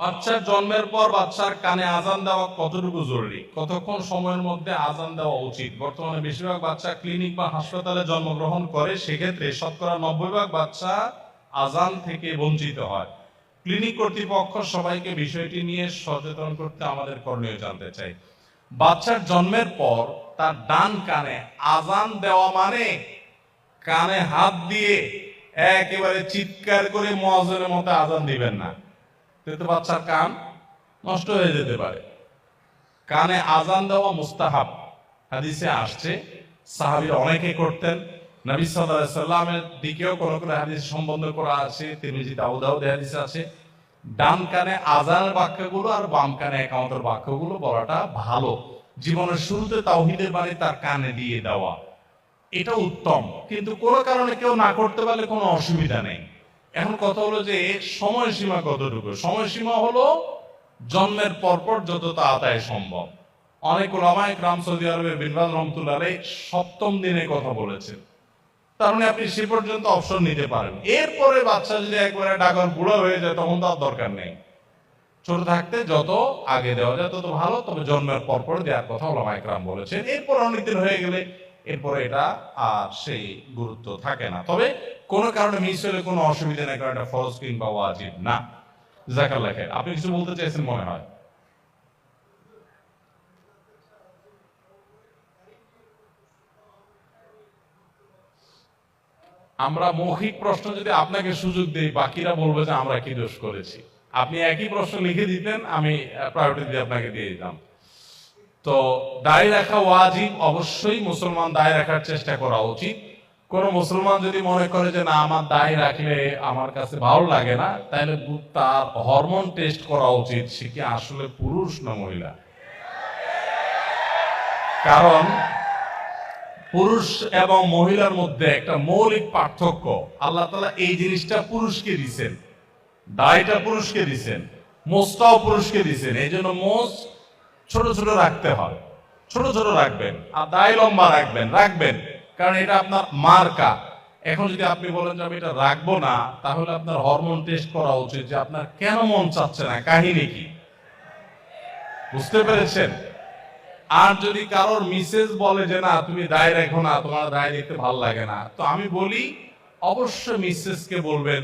বাচ্চার জন্মের পর বাচ্চার কানে আজান দেওয়া কতটুকু জরুরি? কতক্ষণ সময়ের মধ্যে আজান দেওয়া উচিত? বর্তমানে বেশিরভাগ বাচ্চা ক্লিনিক বা হাসপাতালে জন্মগ্রহণ করে, সেক্ষেত্রে শতকরা নব্বই ভাগ বাচ্চা আজান থেকে বঞ্চিত হয়। ক্লিনিক কর্তৃপক্ষ সবাইকে বিষয়টি নিয়ে সচেতন করতে আমাদের করণীয় জানতে চাই। বাচ্চার জন্মের পর তার ডান কানে আজান দেওয়া মানে কানে হাত দিয়ে একেবারে চিৎকার করে মহাজনের মতো আজান দিবেন না। কিন্তু বাচ্চার কান নষ্ট হয়ে যেতে পারে। কানে আজান দেওয়া মুস্তাহাব হাদিসে আসছে, সাহাবীরা অনেকে করতেন। নবী সাল্লাল্লাহু সাল্লামের দিকেও কোন কোন হাদিস সম্বন্ধ করা আছে, তিরমিজি দাউদ দাউদ হাদিস আছে। ডান কানে আজানের বাক্যগুলো আর বাম কানে একামতের বাক্যগুলো বলাটা ভালো। জীবনের শুরুতে তাওহীদের বাণী তার কানে দিয়ে দেওয়া। এটা উত্তম, কিন্তু কোনো কারণে কেউ না করতে পারলে কোনো অসুবিধা নেই। এখন কথা হলো যে সময়সীমা কতটুকু? সময়সীমা হলো জন্মের পরপর যত তাড়াতাড়ি সম্ভব। অনেক ওলামায় গ্রাম সৌদি আরবে বিনবাদ রহমতুল্লাহ সপ্তম দিনে কথা বলেছেন। তার মানে আপনি সে পর্যন্ত অপশন নিতে পারেন এরপরে বাচ্চা যদি একবারে ডাকার বুড়া হয়ে যায়, তখন তো আর দরকার নেই। ছোট থাকতে যত আগে দেওয়া যায়, তত ভালো, তবে জন্মের পরপর দেওয়ার কথা ওলামা একরাম বলেছেন। এরপর অনেকদিন হয়ে গেলে এরপরে এটা আর সেই গুরুত্ব থাকে না। তবে কোনো কারণে মিস হলে কোনো অসুবিধা নেই, কারণ এটা ফরজ কিংবা ওয়াজিব না। জাকাল্লাহ খায়ের আপনি কিছু বলতে চাইছেন মনে হয়? আমরা মৌখিক প্রশ্ন যদি আপনাকে সুযোগ দিই, বাকিরা বলবে যে আমরা কি দোষ করেছি। আপনি একই প্রশ্ন লিখে দিতেন, আমি প্রায়োরিটি দিয়ে আপনাকে দিয়ে দিতাম। তো দায় রাখা ওয়াজিব, অবশ্যই মুসলমান দায় রাখার চেষ্টা করা উচিত। কোন মুসলমান যদি মনে করে যে, না, আমার দায় রাখলে আমার কাছে ভালো লাগে না, তাহলে তার হরমোন টেস্ট করা উচিত। সে কি আসলে পুরুষ না মহিলা? কারণ পুরুষ এবং মহিলার মধ্যে একটা মৌলিক পার্থক্য, আল্লাহ তালা এই জিনিসটা পুরুষকে দিছেন। দায়টা পুরুষকে দিছেন মোষটাও পুরুষকে দিছেন। এই জন্য মোষ ছোট ছোট রাখতে হয়। ছোট ছোট রাখবেন, আর দায় লম্বা রাখবেন রাখবেন। কারণ এটা আপনার মার্কা। এখন যদি আপনি বলেন যে আমি এটা রাখব না, তাহলে আপনার হরমোন টেস্ট করা উচিত যে আপনার কেন মন চাচ্ছে না, কাহিনী কি? বুঝতে পেরেছেন? আর যদি কারোর মিসেস বলে যে, না, তুমি দায় রেখো না, তোমার দায় দেখতে ভালো লাগে না। তো আমি বলি, অবশ্যই মিসেসকে বলবেন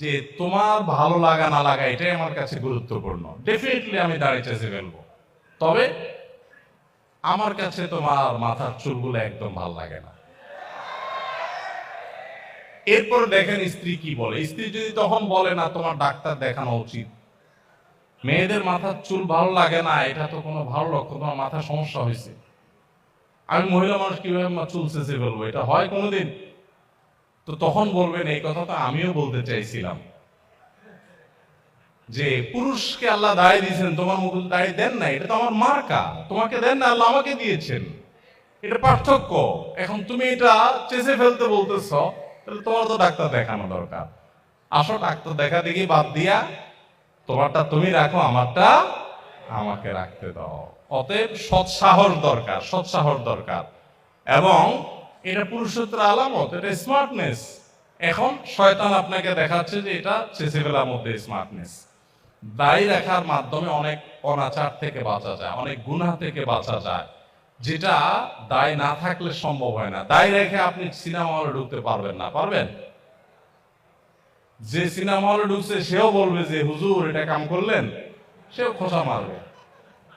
যে, তোমার ভালো লাগা না লাগা, এটাই আমার কাছে গুরুত্বপূর্ণ। ডেফিনেটলি আমি দাঁড়িয়ে চেঁচে ফেলব। তবে আমার কাছে তোমার মাথার চুলগুলো একদম ভালো লাগে না। এরপর দেখেন স্ত্রী কি বলে? স্ত্রী যদি তখন বলে, না, তোমার ডাক্তার দেখানো উচিত। মেয়েদের মাথার চুল ভালো লাগে না, এটা তো কোনো ভালো লক্ষণ, তোমার মাথা সমস্যা হয়েছে। আমি মহিলা মানুষ কীভাবে চুল চেঁচে ফেলব? এটা হয় কোনোদিন? তো তখন বলবেন, এই কথা তো আমিও বলতে চাইছিলাম। যে পুরুষকে আল্লাহ দায় দিয়েছেন, তোমার মুখ দায় দেন না এটা তো আমার মার্কা, তোমাকে দেন না, আল্লাহ আমাকে দিয়েছেন। এটা পার্থক্য, এখন তুমি এটা চেঁচে ফেলতে বলতেছ, তাহলে তোমার তো ডাক্তার দেখানো দরকার। আসো ডাক্তার দেখা দেখি বাদ দিয়া, তোমারটা তুমি রাখো, আমারটা আমাকে রাখতে দাও। অতএব সৎসাহস দরকার সৎসাহস দরকার। এবং এটা পুরুষত্বের আলামত, এটা স্মার্টনেস এখন শয়তান আপনাকে দেখাচ্ছে যে এটা চেঁচে ফেলার মধ্যে স্মার্টনেস দায়ী রাখার মাধ্যমে অনেক অনাচার থেকে বাঁচা যায়, অনেক গুনাহ থেকে বাঁচা যায়। যেটা দায় না থাকলে সম্ভব হয় না। দায় রেখে আপনি সিনেমা হলে ঢুকতে পারবেন না, পারবেন? যে সিনেমা হলে ঢুকছে, সেও বলবে যে, হুজুর, এটা কাম করলেন? সেও খোসা মারবে।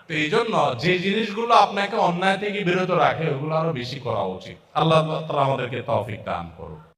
তো এই জন্য যে জিনিসগুলো আপনাকে অন্যায় থেকে বিরত রাখে, ওগুলো আরও বেশি করা উচিত। আল্লাহ তাআলা আমাদেরকে তৌফিক দান করুন